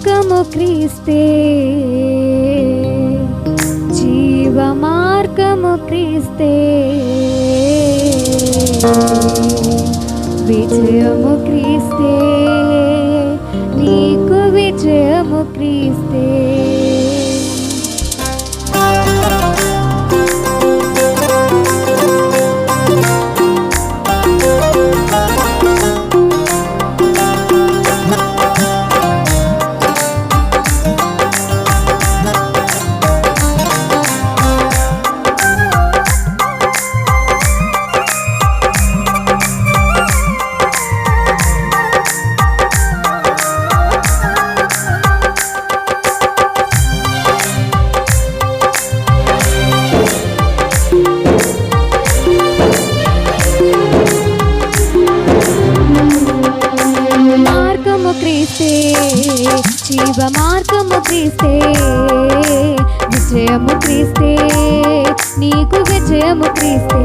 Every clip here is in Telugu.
మార్గము క్రీస్తే. జీవ మార్గము క్రీస్తే. విజయము క్రీస్తే. నీకు విజయము క్రీస్తే. మార్గము క్రీస్తే జీవ మార్గము క్రీస్తే విజయము క్రీస్తే నీకు విజయము క్రీస్తే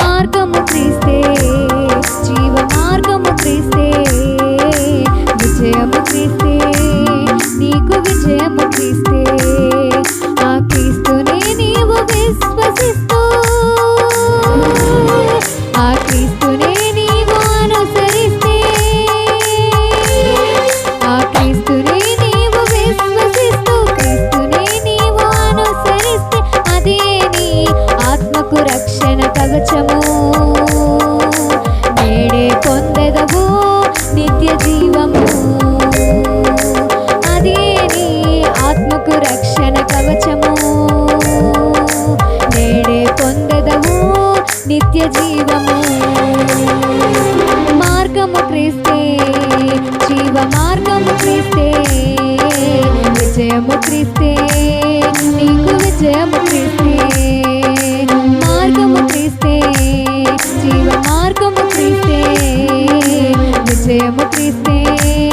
మార్గము క్రీస్తే. క్రీస్తే విజయము క్రీస్తే నీకు విజయము క్రీస్తే. మార్గము క్రీస్తే క్రీస్తే.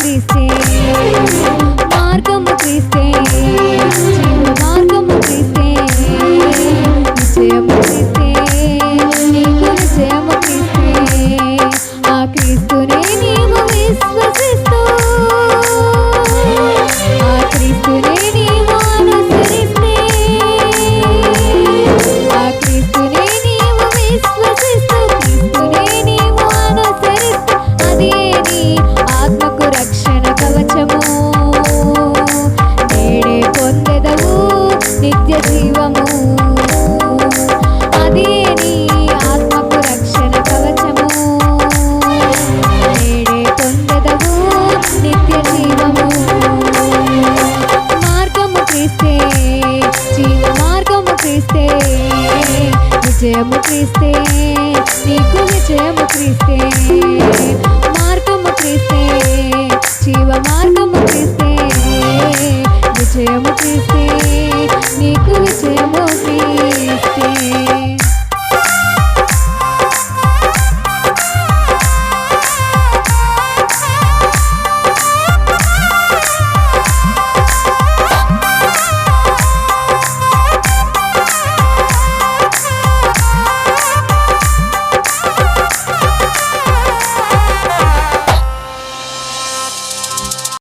Krishna. విజయము క్రీస్తే మార్గము క్రీస్తే జీవ మార్గము